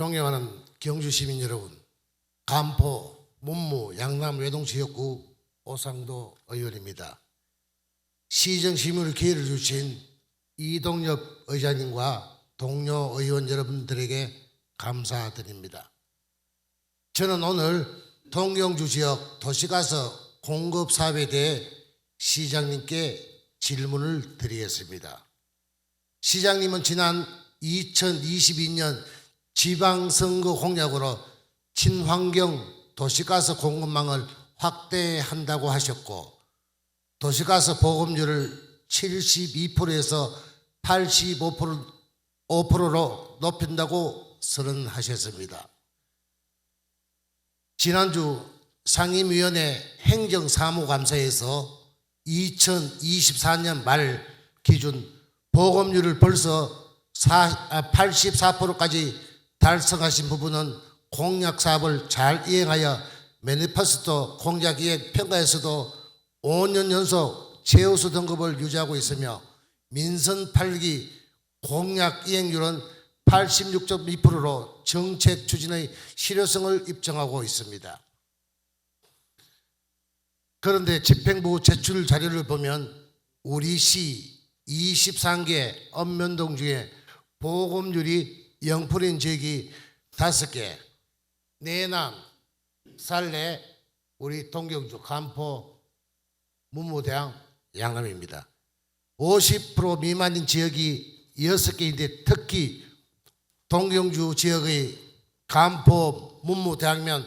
존경하는 경주 시민 여러분, 간포, 문무, 양남 외동 지역구 오상도 의원입니다. 시정 시민을 기회를 주신 이동엽 의장님과 동료 의원 여러분들에게 감사드립니다. 저는 오늘 동경주 지역 도시가스 공급 사업에 대해 시장님께 질문을 드리겠습니다. 시장님은 지난 2022년 지방선거 공약으로 친환경 도시가스 공급망을 확대한다고 하셨고 도시가스 보급률을 72%에서 85%로 높인다고 선언하셨습니다. 지난주 상임위원회 행정사무감사에서 2024년 말 기준 보급률을 벌써 84%까지 달성하신 부분은 공약 사업을 잘 이행하여 매니페스토 공약 이행 평가에서도 5년 연속 최우수 등급을 유지하고 있으며 민선 8기 공약 이행률은 86.2%로 정책 추진의 실효성을 입증하고 있습니다. 그런데 집행부 제출 자료를 보면 우리 시 23개 읍면동 중에 보급률이 0%인 지역이 5개 내남, 살래, 우리 동경주, 간포, 문무대항, 양남입니다. 50% 미만인 지역이 6개인데 특히 동경주 지역의 간포, 문무대항면,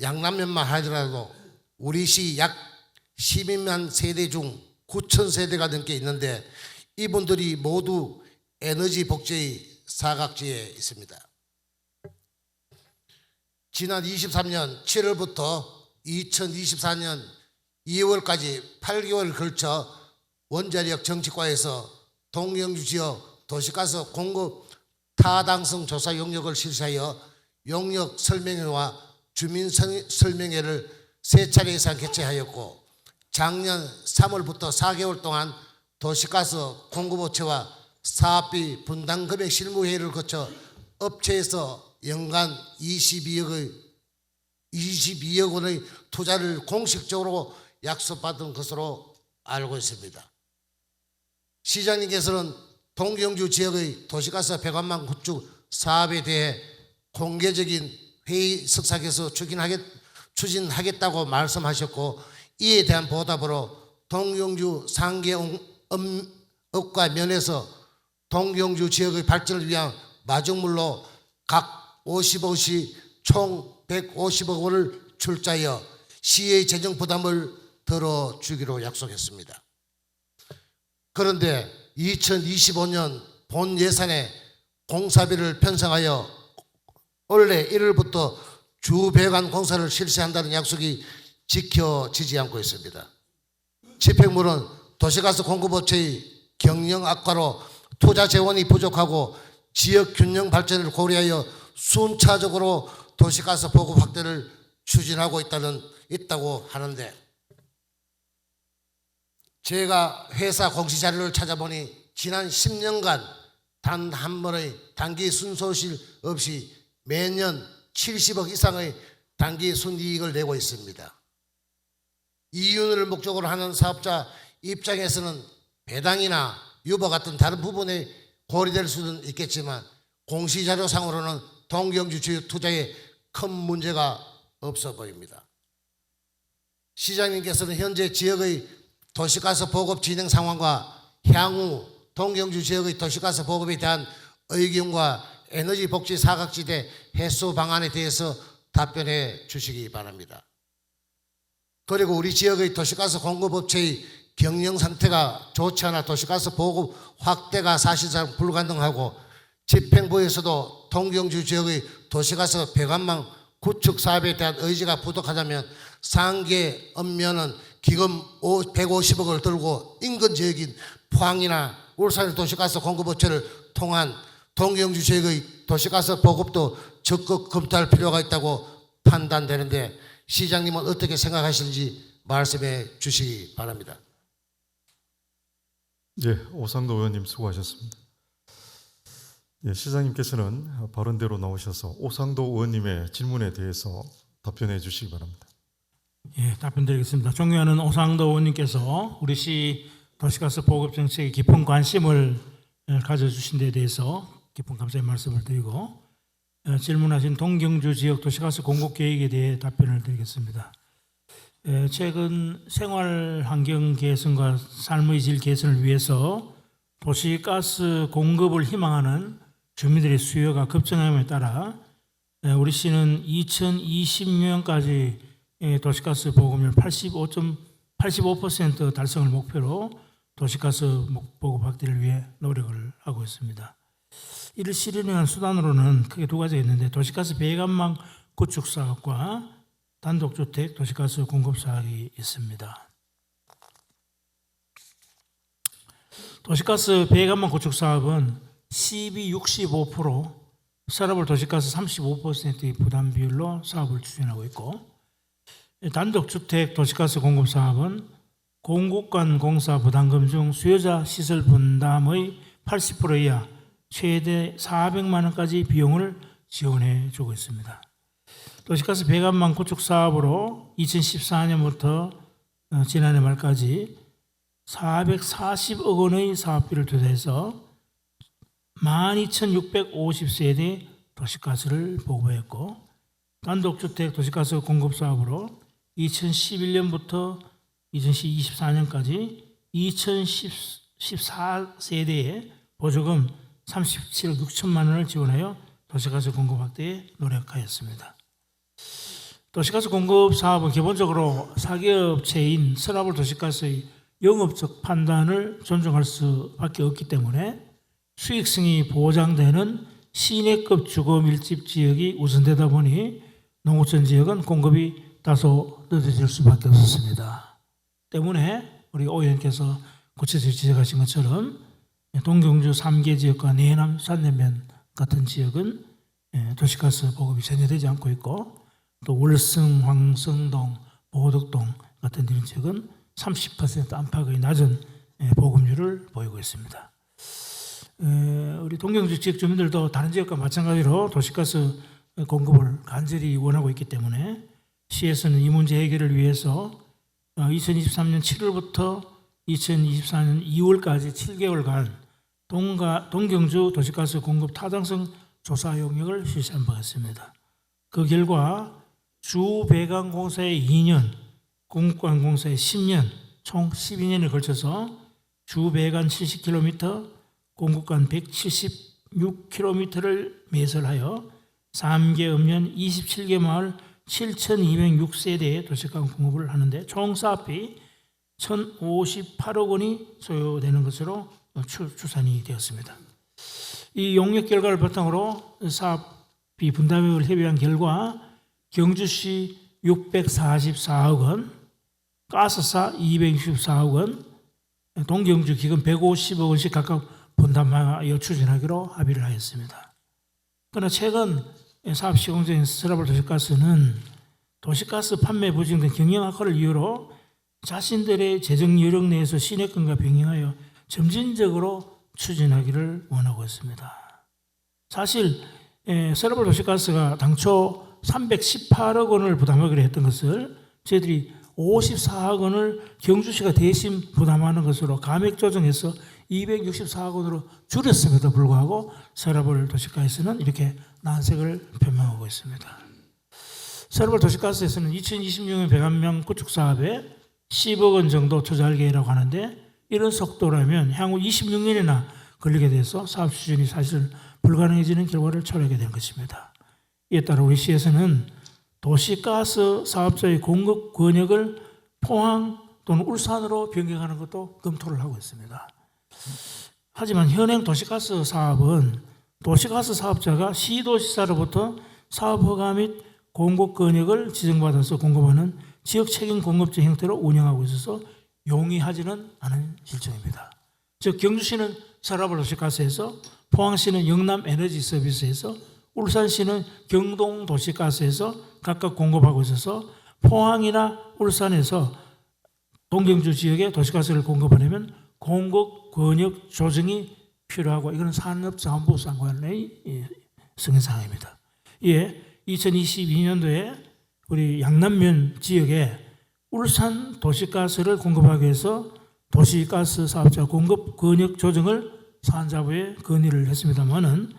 양남면만 하더라도 우리 시 약 12만 세대 중 9천 세대가 넘게 있는데 이분들이 모두 에너지 복제의 사각지에 있습니다. 지난 23년 7월부터 2024년 2월까지 8개월 걸쳐 원자력 정치과에서 동경주 지역 도시가스 공급 타당성 조사 용역을 실시하여 용역 설명회와 주민 설- 설명회를 세 차례 이상 개최하였고 작년 3월부터 4개월 동안 도시가스 공급업체와 사업비 분담 금액 실무회의를 거쳐 업체에서 연간 22억의 22억 원의 투자를 공식적으로 약속받은 것으로 알고 있습니다. 시장님께서는 동경주 지역의 도시가스 배관망 구축 사업에 대해 공개적인 회의 석상에서 추진하겠, 추진하겠다고 말씀하셨고 이에 대한 보답으로 동경주 상계업과 면에서 동경주 지역의 발전을 위한 마중물로 각 50억씩 총 150억 원을 출자하여 시의 재정 부담을 덜어주기로 약속했습니다. 그런데 2025년 본 예산에 공사비를 편성하여 올해 1월부터 주배관 공사를 실시한다는 약속이 지켜지지 않고 있습니다. 집행부는 도시가스 공급업체의 경영 악화로 투자 재원이 부족하고 지역 균형 발전을 고려하여 순차적으로 도시가스 보급 확대를 추진하고 있다는 있다고 하는데 제가 회사 공시 자료를 찾아보니 지난 10년간 단 한 번의 단기 순손실 없이 매년 70억 이상의 단기 순이익을 내고 있습니다. 이윤을 목적으로 하는 사업자 입장에서는 배당이나 유보 같은 다른 부분에 고려될 수는 있겠지만 공시자료상으로는 동경주 주요 투자에 큰 문제가 없어 보입니다. 시장님께서는 현재 지역의 도시가스 보급 진행 상황과 향후 동경주 지역의 도시가스 보급에 대한 의견과 에너지 복지 사각지대 해소 방안에 대해서 답변해 주시기 바랍니다. 그리고 우리 지역의 도시가스 공급업체의 경영 상태가 좋지 않아 도시가스 보급 확대가 사실상 불가능하고 집행부에서도 동경주 지역의 도시가스 배관망 구축 사업에 대한 의지가 부족하다면 상계 읍면은 기금 150억을 들고 인근 지역인 포항이나 울산의 도시가스 공급업체를 통한 동경주 지역의 도시가스 보급도 적극 검토할 필요가 있다고 판단되는데 시장님은 어떻게 생각하시는지 말씀해 주시기 바랍니다. 예, 오상도 의원님 수고하셨습니다. 예, 시장님께서는 발언대로 나오셔서 오상도 의원님의 질문에 대해서 답변해 주시기 바랍니다. 예, 답변드리겠습니다. 존경하는 오상도 의원님께서 우리 시 도시가스 보급 정책에 깊은 관심을 에, 가져주신 데 대해서 깊은 감사의 말씀을 드리고 에, 질문하신 동경주 지역 도시가스 공급 계획에 대해 답변을 드리겠습니다. 에, 최근 생활 환경 개선과 삶의 질 개선을 위해서 도시가스 공급을 희망하는 주민들의 수요가 급증함에 따라 에, 우리 시는 2020년까지 예, 도시가스 보급률 85.85% 달성을 목표로 도시가스 목- 보급 확대를 위해 노력을 하고 있습니다. 이를 실현하는 수단으로는 크게 두 가지가 있는데 도시가스 배관망 구축 사업과 단독주택 도시가스 공급 사업이 있습니다. 도시가스 배관망 구축 사업은 CB 65%, 서라블 도시가스 35%의 부담 비율로 사업을 추진하고 있고 단독주택 도시가스 공급 사업은 공국간 공사 부담금 중 수요자 시설 분담의 80% 이하 최대 400만 원까지 비용을 지원해 주고 있습니다. 도시가스 배관망 구축 사업으로 2014년부터 어, 지난해 말까지 440억 원의 사업비를 투자해서 12,650세대 도시가스를 보급했고 단독주택 도시가스 공급 사업으로 2011년부터 2024년까지 2014세대에 보조금 37억 6천만 원을 지원하여 도시가스 공급 확대에 노력하였습니다. 도시가스 공급 사업은 기본적으로 사기업체인 서라블 도시가스의 영업적 판단을 존중할 수밖에 없기 때문에 수익성이 보장되는 시내급 주거 밀집 지역이 우선되다 보니 농어촌 지역은 공급이 다소 늦어질 수밖에 없었습니다. 때문에 우리 오 의원께서 구체적으로 지적하신 것처럼 동경주 3개 지역과 내남 산내면 같은 지역은 예, 도시가스 보급이 전혀 되지 않고 있고 또 월성, 황성동, 보덕동 같은 이런 지역은 30% 안팎의 낮은 예, 보급률을 보이고 있습니다. 에, 우리 동경주 지역 주민들도 다른 지역과 마찬가지로 도시가스 공급을 간절히 원하고 있기 때문에 시에서는 이 문제 해결을 위해서 2023년 7월부터 2024년 2월까지 7개월간 동가, 동경주 도시가스 공급 타당성 조사 용역을 실시한 바가 있습니다. 그 결과 주 배관 공사의 2년, 공급관 공사의 10년, 총 12년에 걸쳐서 주 배관 70km, 공급관 176km를 매설하여 3개 읍면 27개 마을 7,206세대의 도시가스 공급을 하는데 총 사업비 1,058억 원이 소요되는 것으로 추, 추산이 되었습니다. 이 용역 결과를 바탕으로 사업비 분담액을 협의한 결과 경주시 644억 원, 가스사 264억 원, 동경주 기금 150억 원씩 각각 분담하여 추진하기로 합의를 하였습니다. 그러나 최근 사업 시공 중인 서라블 도시가스는 도시가스 판매 부진 등 경영 악화를 이유로 자신들의 재정 여력 내에서 시내권과 병행하여 점진적으로 추진하기를 원하고 있습니다. 사실 에, 서라블 도시가스가 당초 318억 원을 부담하기로 했던 것을 저희들이 54억 원을 경주시가 대신 부담하는 것으로 감액 조정해서 264억 원으로 줄였음에도 불구하고 서라벌 도시가스에서는 이렇게 난색을 표명하고 있습니다. 서라벌 도시가스에서는 2026년 배관명 구축 사업에 10억 원 정도 투자할 계획이라고 하는데 이런 속도라면 향후 26년이나 걸리게 돼서 사업 추진이 사실 불가능해지는 결과를 초래하게 된 것입니다. 이에 따라 우리 시에서는 도시가스 사업자의 공급 권역을 포항 또는 울산으로 변경하는 것도 검토를 하고 있습니다. 하지만 현행 도시가스 사업은 도시가스 사업자가 시도시사로부터 사업 허가 및 공급 권역을 지정받아서 공급하는 지역 책임 공급제 형태로 운영하고 있어서 용이하지는 않은 실정입니다. 즉 경주시는 서라벌 도시가스에서 포항시는 영남 에너지 서비스에서 울산시는 경동 도시가스에서 각각 공급하고 있어서 포항이나 울산에서 동경주 지역에 도시가스를 공급하려면 공급 권역 조정이 필요하고 이거는 산업자원부장관의 예, 승인사항입니다. 예, 2022년도에 우리 양남면 지역에 울산 도시가스를 공급하기 위해서 도시가스 사업자 공급 권역 조정을 산자부에 건의를 했습니다만은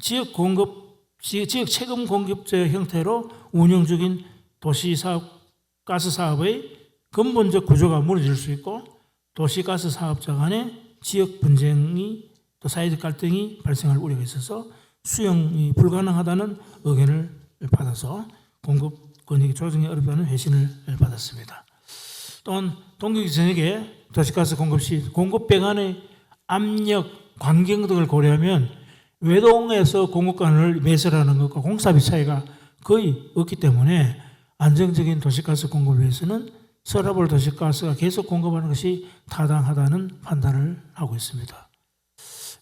지역 공급 지- 지역 채금 공급제 형태로 운영 중인 도시 사업 가스 사업의 근본적 구조가 무너질 수 있고 도시 가스 사업자 간의 지역 분쟁이 또 사회적 갈등이 발생할 우려가 있어서 수용이 불가능하다는 의견을 받아서 공급 권익 조정이 어렵다는 회신을 받았습니다. 또한 동경지 전역에 도시가스 공급 시 공급 배관의 압력, 광경 등을 고려하면 외동에서 공급관을 매설하는 것과 공사비 차이가 거의 없기 때문에 안정적인 도시가스 공급을 위해서는 서라볼 도시가스가 계속 공급하는 것이 타당하다는 판단을 하고 있습니다.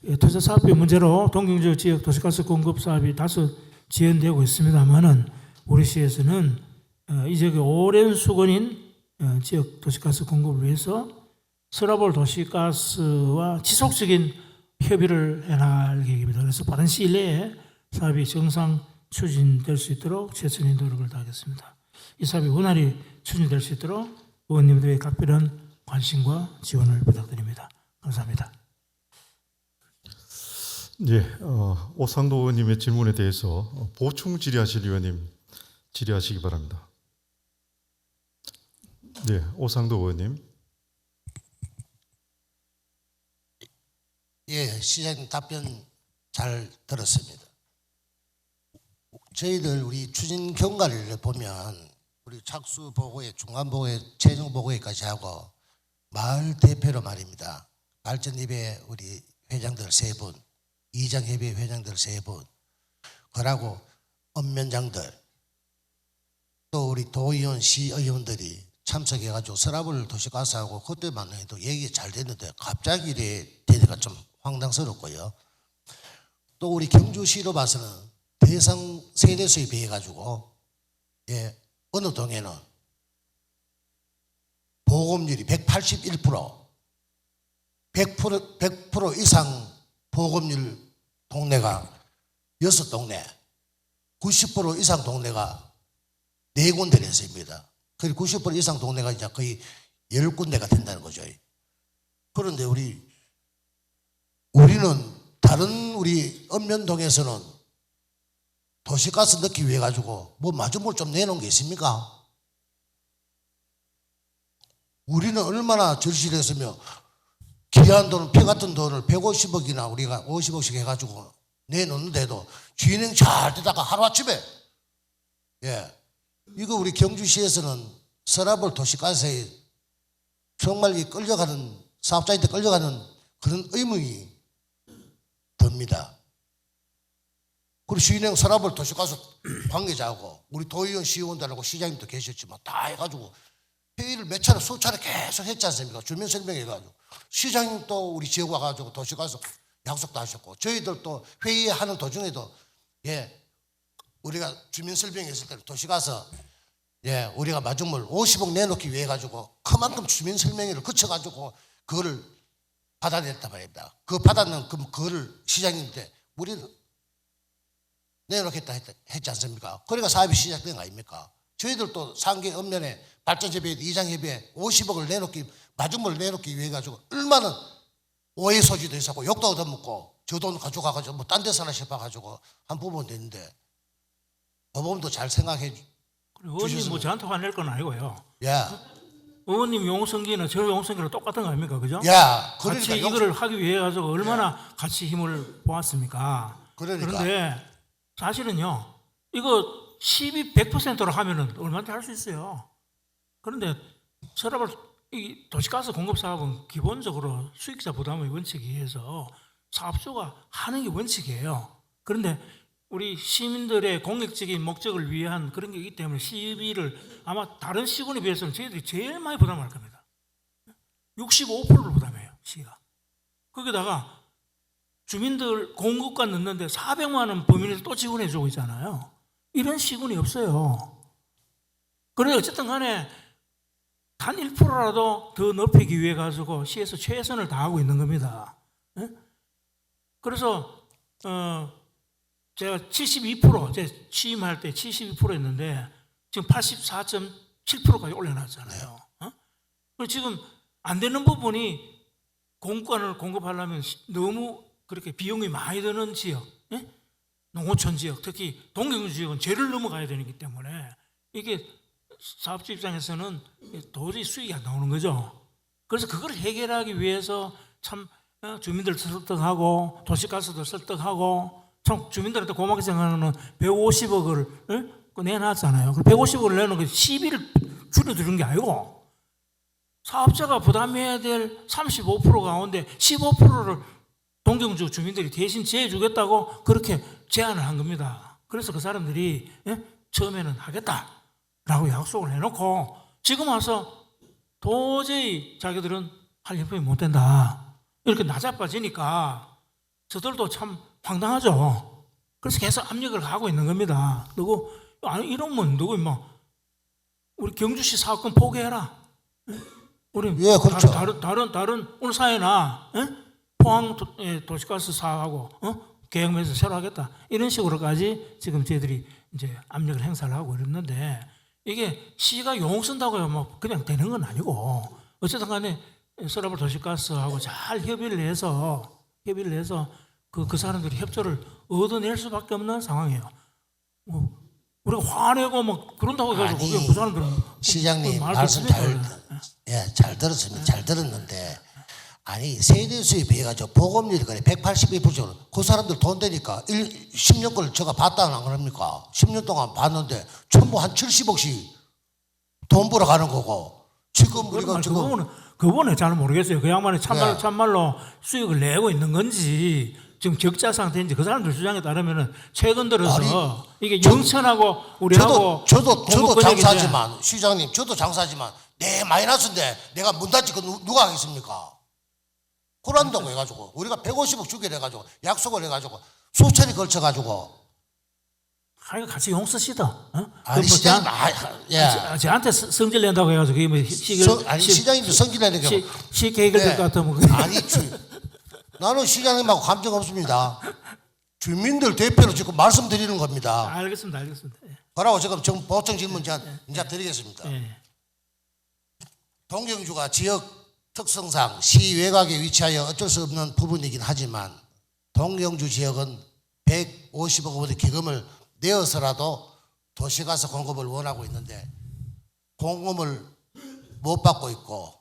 예, 투자 사업비 문제로 동경지역 지역 도시가스 공급 사업이 다소 지연되고 있습니다만은 우리 시에서는 어, 이 지역의 오랜 수건인 어, 지역 도시가스 공급을 위해서 서라볼 도시가스와 지속적인 협의를 해나갈 계획입니다. 그래서 빠른 시일 내에 사업이 정상 추진될 수 있도록 최선의 노력을 다하겠습니다. 이 사업이 원활히 추진될 수 있도록 의원님들의 각별한 관심과 지원을 부탁드립니다. 감사합니다. 예, 어, 오상도 의원님의 질문에 대해서 어, 보충 질의하실 의원님 질의하시기 바랍니다. 네, 오상도 의원님. 예, 시장님 답변 잘 들었습니다. 저희들 우리 추진 경과를 보면 우리 착수 보고회, 중간 보고회, 최종 보고회까지 하고 마을 대표로 말입니다. 발전협의 우리 회장들 세 분, 이장협의 회장들 세 분, 그러고 엄면장들, 또 우리 도의원, 시의원들이 참석해가지고 서랍을 도시가스하고 그때만 해도 얘기 잘 됐는데 갑자기 이래 되니까 좀 황당스럽고요. 또 우리 경주시로 봐서는 대상 세대 수입에 해가지고 예 어느 동에는 보급률이 181% 100% 100% 이상 보급률 동네가 여섯 동네 90% 이상 동네가 네 군데를 했습니다. 그리고 90% 이상 동네가 이제 거의 열 군데가 된다는 거죠. 그런데 우리 우리는 다른 우리 읍면동에서는 도시가스 넣기 위해 가지고 뭐 마중물 좀 내놓은 게 있습니까? 우리는 얼마나 절실했으며 귀한 돈, 피 같은 돈을 150억이나 우리가 50억씩 해가지고 내놓는데도 진행 잘 되다가 하루아침에 예 이거 우리 경주시에서는 서라벌 도시가스에 정말 이 끌려가는 사업자한테 끌려가는 그런 의문이 듭니다. 그리고 시인행 서라벌 도시가스 관계자하고 우리 도의원 시의원들하고 시장님도 계셨지만 다 해가지고 회의를 몇 차례 수 차례 계속 했지 않습니까? 주민 설명해가지고 시장님 또 우리 지역 와가지고 도시가스 약속도 하셨고 저희들도 회의하는 도중에도 예 우리가 주민 설명했을 때 도시가스 예 우리가 마중물 50억 내놓기 위해 가지고 그만큼 주민 설명회를 거쳐가지고 그거를 받아냈단 말입니다. 그 받았는 그 그거를 시장님한테 우리는 내놓겠다 했, 했지 않습니까? 그러니까 사업이 시작된 거 아닙니까? 저희들도 상계 읍면에 발전협의회 이장협의회 50억을 내놓기 마중물 내놓기 위해 가지고 얼마나 오해 소지도 있었고 욕도 얻어먹고 저 돈 가져가가지고 뭐 딴 데서나 싶어가지고 한 부분도 있는데 법원도 잘 생각해 주- 그리고 의원님 뭐 저한테 화낼 건 아니고요. 야, 의원님 용성기는 저 용성기랑 똑같은 거 아닙니까? 그죠? 야, 같이 그러니까 용- 이거를 하기 위해 가지고 얼마나 같이 힘을 모았습니까? 그러니까. 그런데 사실은요, 이거 12, 100%로 하면은 얼마든지 할 수 있어요. 그런데 서랍을 이 도시가스 공급 사업은 기본적으로 수익자 부담의 원칙에 의해서 사업주가 하는 게 원칙이에요. 그런데 우리 시민들의 공익적인 목적을 위한 그런 게 있기 때문에 시비를 아마 다른 시군에 비해서는 저희들이 제일 많이 부담할 겁니다. 65%를 부담해요, 시가. 거기다가 주민들 공급가 넣는데 400만 원 범위에서 또 지원해 주고 있잖아요. 이런 시군이 없어요. 그래 어쨌든 간에 단 1%라도 더 높이기 위해 가지고 시에서 최선을 다하고 있는 겁니다. 예? 그래서 어 제가 72% 제가 취임할 때 72%였는데 지금 84.7%까지 올려놨잖아요. 어? 그리고 지금 안 되는 부분이 공간을 공급하려면 시- 너무 그렇게 비용이 많이 드는 지역, 예? 농어촌 지역, 특히 동경주 지역은 죄를 넘어가야 되기 때문에 이게 사업주 입장에서는 도저히 수익이 안 나오는 거죠. 그래서 그걸 해결하기 위해서 참 어, 주민들 설득하고 도시가스도 설득하고 참 주민들한테 고맙게 생각하는 150억을 내놨잖아요. 그 150억을 내는 게 시비를 줄여드는 게 아니고 사업자가 부담해야 될 35% 가운데 15%를 동경주 주민들이 대신 지어주겠다고 그렇게 제안을 한 겁니다. 그래서 그 사람들이 예? 처음에는 하겠다라고 약속을 해놓고 지금 와서 도저히 자기들은 할 형편이 못 된다. 이렇게 나자빠지니까 저들도 참 황당하죠. 그래서 계속 압력을 가고 있는 겁니다. 누구 아니 이러면 누구 뭐 우리 경주시 사업권 포기해라. 우리 예, 그렇죠. 다른 다른 다른 오늘 사회나 예? 포항 도, 예, 도시가스 사업하고 어? 계획면에서 새로 하겠다 이런 식으로까지 지금 저희들이 이제 압력을 행사를 하고 이랬는데 이게 시가 용 쓴다고 해뭐 그냥 되는 건 아니고 어쨌든 간에 서라벌 도시가스하고 잘 협의를 해서 협의를 해서 그, 그 사람들이 협조를 얻어낼 수밖에 없는 상황이에요. 뭐 우리가 화내고 뭐 그런다고 해가지고 아니, 그게 그 사람들은 시장님 그 말씀. 잘, 예, 잘 들었습니다. 잘 들었는데 아니 세대 수입에 가지고 보급률이 그래 182%죠. 그 사람들 돈 되니까 1, 10년 걸 제가 봤다는 안 그럽니까? 10년 동안 봤는데 전부 한 70억씩 돈 벌어 가는 거고 지금 우리가 지금 부분은 그 부분은 잘 모르겠어요. 그 양반이 참말 네. 참말로 수익을 내고 있는 건지 지금 적자 상태인지 그 사람들 주장에 따르면은 최근 들어서 아니, 이게 저- 영천하고 우리하고 저도 저도 저도 장사지만 시장님 저도 장사지만 내 마이너스인데 내가 문 닫히고 누- 누가 하겠습니까? 그런다고 해가지고 우리가 150억 주기로 해가지고 약속을 해가지고 수천이 걸쳐가지고 아이고 같이 용 쓰시다. 어? 아니 그뭐 시장님 저- 아, 예. 아, 저한테 스- 성질 낸다고 해가지고 뭐 시길 서, 아니 시장님도 성질 내는 게 시, 쉽게 해결될 네. 것 같으면 그- 아니 주, 나는 시장님하고 감정 없습니다. 주민들 대표로 지금 말씀드리는 겁니다. 알겠습니다, 알겠습니다. 예, 그러고 지금 정, 보충 질문 제가 이제 드리겠습니다. 예. 동경주가 지역 특성상 시 외곽에 위치하여 어쩔 수 없는 부분이긴 하지만 동경주 지역은 150억 원의 기금을 내어서라도 도시가스 공급을 원하고 있는데 공급을 못 받고 있고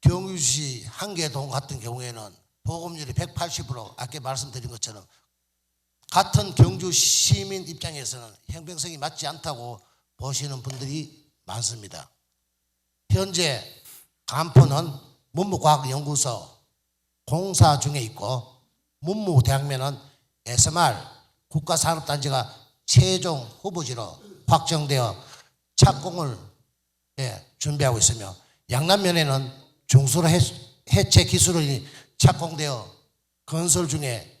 경주시 한계동 같은 경우에는 보급률이 180% 아까 말씀드린 것처럼 같은 경주 시민 입장에서는 형평성이 맞지 않다고 보시는 분들이 많습니다. 현재 간포는 문무과학연구소 공사 중에 있고 문무대학면은 SMR 국가산업단지가 최종 후보지로 확정되어 착공을 예, 준비하고 있으며 양남면에는 중수로 해- 해체 기술이 착공되어 건설 중에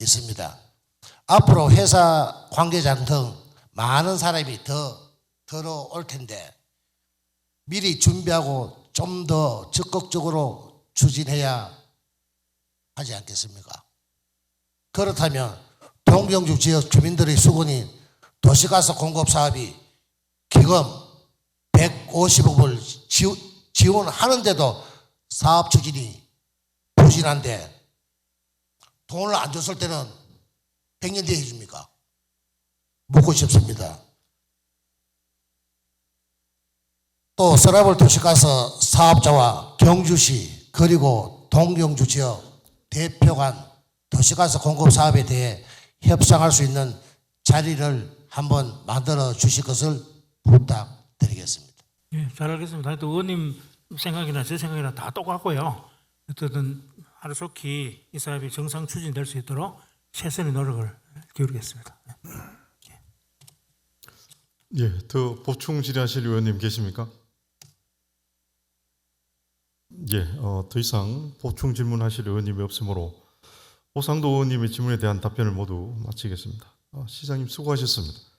있습니다. 앞으로 회사 관계자 등 많은 사람이 더 들어올 텐데 미리 준비하고 좀 더 적극적으로 추진해야 하지 않겠습니까? 그렇다면 동경주 지역 주민들의 수건인 도시가스 공급 사업이 기금 150억을 지 원하는데도 사업 추진이 부진한데 돈을 안 줬을 때는 100년 뒤에 해줍니까? 묻고 싶습니다. 또 서라벌 도시가스 사업자와 경주시 그리고 동경주 지역 대표 간 도시가스 공급 사업에 대해 협상할 수 있는 자리를 한번 만들어 주실 것을 부탁드리겠습니다. 예, 잘 알겠습니다. 하여튼 의원님 생각이나 제 생각이나 다 똑같고요. 어쨌든 하루속히 이 사업이 정상 추진될 수 있도록 최선의 노력을 기울이겠습니다. 예, 더 보충 질의하실 의원님 계십니까? 예, 어, 더 이상 보충 질문하실 의원님이 없으므로 오상도 의원님의 질문에 대한 답변을 모두 마치겠습니다. 어, 시장님 수고하셨습니다.